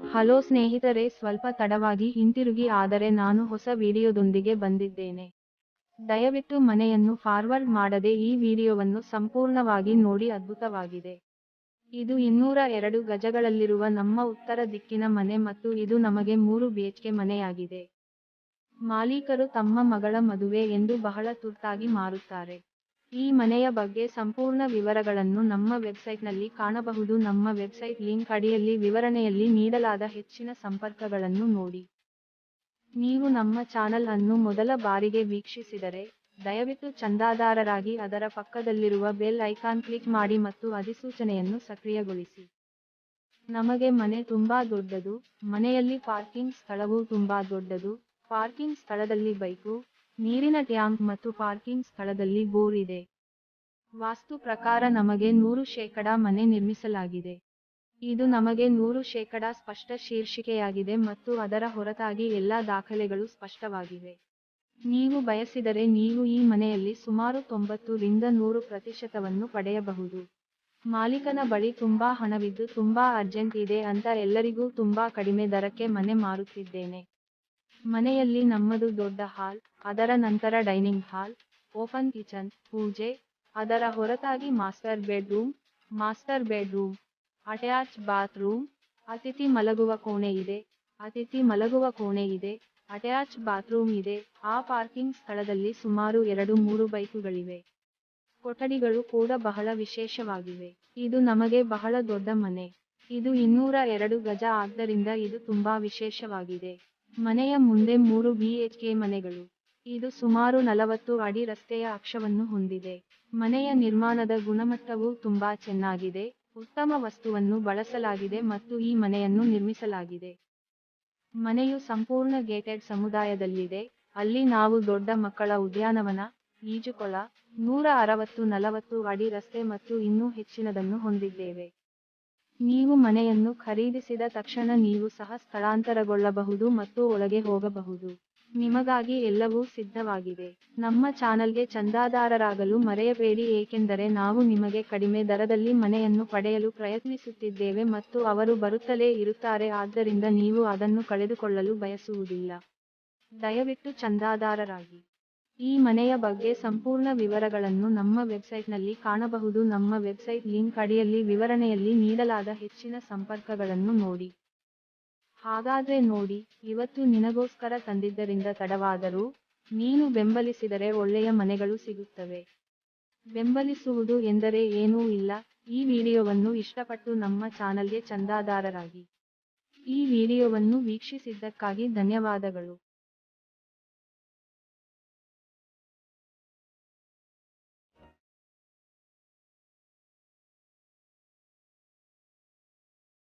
Hello ಸ್ನೇಹಿತರೆ, ಸ್ವಲ್ಪ ತಡವಾಗಿ ಹಿಂತಿರುಗಿ, ಆದರೆ ನಾನು ಹೊಸ ವಿಡಿಯೋದೊಂದಿಗೆ ಬಂದಿದ್ದೇನೆ. ದಯವಿಟ್ಟು ಮನೆಯನ್ನು ಫಾರ್ವರ್ಡ್ ಮಾಡದೆ ಈ ವಿಡಿಯೋವನ್ನು ಸಂಪೂರ್ಣವಾಗಿ ನೋಡಿ, ಅದ್ಭುತವಾಗಿದೆ. ಇದು ಇನ್ನೂರ ಎರಡು ಗಜಗಳಲ್ಲಿರುವ ನಮ್ಮ ಉತ್ತರ ದಿಕ್ಕಿನ ಮನೆ ಮತ್ತು ಇದು ನಮಗೆ ಮೂರು ಬಿಎಚ್ಕೆ ಮನೆಯಾಗಿದೆ. ಮಾಲೀಕರು ತಮ್ಮ ಮಗಳ ಮದುವೆ ಎಂದು ಬಹಳ ತುರ್ತಾಗಿ ಮಾರುತ್ತಾರೆ. ಈ ಮನೆಯ ಬಗ್ಗೆ ಸಂಪೂರ್ಣ ವಿವರಗಳನ್ನು ನಮ್ಮ ವೆಬ್ಸೈಟ್ನಲ್ಲಿ ಕಾಣಬಹುದು. ನಮ್ಮ ವೆಬ್ಸೈಟ್ ಲಿಂಕ್ ಅಡಿಯಲ್ಲಿ ವಿವರಣೆಯಲ್ಲಿ ನೀಡಲಾದ ಹೆಚ್ಚಿನ ಸಂಪರ್ಕಗಳನ್ನು ನೋಡಿ. ನೀವು ನಮ್ಮ ಚಾನಲ್ ಅನ್ನು ಮೊದಲ ಬಾರಿಗೆ ವೀಕ್ಷಿಸಿದರೆ, ದಯವಿಟ್ಟು ಚಂದಾದಾರರಾಗಿ ಅದರ ಪಕ್ಕದಲ್ಲಿರುವ ಬೆಲ್ ಐಕಾನ್ ಕ್ಲಿಕ್ ಮಾಡಿ ಮತ್ತು ಅಧಿಸೂಚನೆಯನ್ನು ಸಕ್ರಿಯಗೊಳಿಸಿ. ನಮಗೆ ಮನೆ ತುಂಬಾ ದೊಡ್ಡದು. ಮನೆಯಲ್ಲಿ ಪಾರ್ಕಿಂಗ್ ಸ್ಥಳವೂ ತುಂಬಾ ದೊಡ್ಡದು. ಪಾರ್ಕಿಂಗ್ ಸ್ಥಳದಲ್ಲಿ ಬೈಕು ನೀರಿನ ಟ್ಯಾಂಕ್ ಮತ್ತು ಪಾರ್ಕಿಂಗ್ ಸ್ಥಳದಲ್ಲಿ ಬೋರ್ ಇದೆ. ವಾಸ್ತು ಪ್ರಕಾರ ನಮಗೆ ನೂರು ಶೇಕಡಾ ಮನೆ ನಿರ್ಮಿಸಲಾಗಿದೆ. ಇದು ನಮಗೆ ನೂರು ಶೇಕಡಾ ಸ್ಪಷ್ಟ ಶೀರ್ಷಿಕೆಯಾಗಿದೆ ಮತ್ತು ಅದರ ಹೊರತಾಗಿ ಎಲ್ಲಾ ದಾಖಲೆಗಳು ಸ್ಪಷ್ಟವಾಗಿವೆ. ನೀವು ಬಯಸಿದರೆ ನೀವು ಈ ಮನೆಯಲ್ಲಿ ಸುಮಾರು ತೊಂಬತ್ತು ರಿಂದ ನೂರು ಪ್ರತಿಶತವನ್ನು ಪಡೆಯಬಹುದು. ಮಾಲೀಕನ ಬಳಿ ತುಂಬಾ ಹಣವಿದ್ದು ತುಂಬಾ ಅರ್ಜೆಂಟ್ ಇದೆ ಅಂತ ಎಲ್ಲರಿಗೂ ತುಂಬಾ ಕಡಿಮೆ ದರಕ್ಕೆ ಮನೆ ಮಾರುತ್ತಿದ್ದೇನೆ. ಮನೆಯಲ್ಲಿ ನಮ್ಮದು ದೊಡ್ಡ ಹಾಲ್, ಅದರ ನಂತರ ಡೈನಿಂಗ್ ಹಾಲ್, ಓಪನ್ ಕಿಚನ್, ಪೂಜೆ, ಅದರ ಹೊರತಾಗಿ master bedroom master bedroom, attach bathroom, ಅತಿಥಿ ಮಲಗುವ ಕೋಣೆ ಇದೆ, ಅತಿಥಿ ಮಲಗುವ ಕೋಣೆ ಇದೆ, ಅಟ್ಯಾಚ್ ಬಾತ್ರೂಮ್ ಇದೆ, ಆ ಪಾರ್ಕಿಂಗ್ ಸ್ಥಳದಲ್ಲಿ ಸುಮಾರು ಎರಡು ಮೂರು ಬೈಕುಗಳಿವೆ. ಕೊಠಡಿಗಳು ಕೂಡ ಬಹಳ ವಿಶೇಷವಾಗಿವೆ. ಇದು ನಮಗೆ ಬಹಳ ದೊಡ್ಡ ಮನೆ. ಇದು ಇನ್ನೂರ ಎರಡು ಗಜ, ಆದ್ದರಿಂದ ಇದು ತುಂಬಾ ವಿಶೇಷವಾಗಿದೆ. ಮನೆಯ ಮುಂದೆ ಮೂರು ಬಿಎಚ್ಕೆ ಮನೆಗಳು. ಇದು ಸುಮಾರು ನಲವತ್ತು ಅಡಿ ರಸ್ತೆಯ ಅಕ್ಷವನ್ನು ಹೊಂದಿದೆ. ಮನೆಯ ನಿರ್ಮಾಣದ ಗುಣಮಟ್ಟವು ತುಂಬಾ ಚೆನ್ನಾಗಿದೆ. ಉತ್ತಮ ವಸ್ತುವನ್ನು ಬಳಸಲಾಗಿದೆ ಮತ್ತು ಈ ಮನೆಯನ್ನು ನಿರ್ಮಿಸಲಾಗಿದೆ. ಮನೆಯು ಸಂಪೂರ್ಣ ಗೇಟೆಡ್ ಸಮುದಾಯದಲ್ಲಿದೆ. ಅಲ್ಲಿ ನಾವು ದೊಡ್ಡ ಮಕ್ಕಳ ಉದ್ಯಾನವನ, ಈಜುಕೊಳ, ನೂರ ಅರವತ್ತು ನಲವತ್ತು ಅಡಿ ರಸ್ತೆ ಮತ್ತು ಇನ್ನೂ ಹೆಚ್ಚಿನದನ್ನು ಹೊಂದಿದ್ದೇವೆ. ನೀವು ಮನೆಯನ್ನು ಖರೀದಿಸಿದ ತಕ್ಷಣ ನೀವು ಸಹ ಸ್ಥಳಾಂತರಗೊಳ್ಳಬಹುದು ಮತ್ತು ಒಳಗೆ ಹೋಗಬಹುದು. ನಿಮಗಾಗಿ ಎಲ್ಲವೂ ಸಿದ್ಧವಾಗಿದೆ. ನಮ್ಮ ಚಾನಲ್ಗೆ ಚಂದಾದಾರರಾಗಲು ಮರೆಯಬೇಡಿ, ಏಕೆಂದರೆ ನಾವು ನಿಮಗೆ ಕಡಿಮೆ ದರದಲ್ಲಿ ಮನೆಯನ್ನು ಪಡೆಯಲು ಪ್ರಯತ್ನಿಸುತ್ತಿದ್ದೇವೆ ಮತ್ತು ಅವರು ಬರುತ್ತಲೇ ಇರುತ್ತಾರೆ, ಆದ್ದರಿಂದ ನೀವು ಅದನ್ನು ಕಳೆದುಕೊಳ್ಳಲು ಬಯಸುವುದಿಲ್ಲ. ದಯವಿಟ್ಟು ಚಂದಾದಾರರಾಗಿ. ಈ ಮನೆಯ ಬಗ್ಗೆ ಸಂಪೂರ್ಣ ವಿವರಗಳನ್ನು ನಮ್ಮ ವೆಬ್ಸೈಟ್ನಲ್ಲಿ ಕಾಣಬಹುದು. ನಮ್ಮ ವೆಬ್ಸೈಟ್ ಲಿಂಕ್ ಅಡಿಯಲ್ಲಿ ವಿವರಣೆಯಲ್ಲಿ ನೀಡಲಾದ ಹೆಚ್ಚಿನ ಸಂಪರ್ಕಗಳನ್ನು ನೋಡಿ. ಹಾಗಾದ್ರೆ ನೋಡಿ, ಇವತ್ತು ನಿನಗೋಸ್ಕರ ತಂದಿದ್ದರಿಂದ ತಡವಾದರೂ, ನೀನು ಬೆಂಬಲಿಸಿದರೆ ಒಳ್ಳೆಯ ಮನೆಗಳು ಸಿಗುತ್ತವೆ. ಬೆಂಬಲಿಸುವುದು ಎಂದರೆ ಏನೂ ಇಲ್ಲ. ಈ ವಿಡಿಯೋವನ್ನು ಇಷ್ಟಪಟ್ಟು ನಮ್ಮ ಚಾನಲ್ಗೆ ಚಂದಾದಾರರಾಗಿ. ಈ ವಿಡಿಯೋವನ್ನು ವೀಕ್ಷಿಸಿದ್ದಕ್ಕಾಗಿ ಧನ್ಯವಾದಗಳು.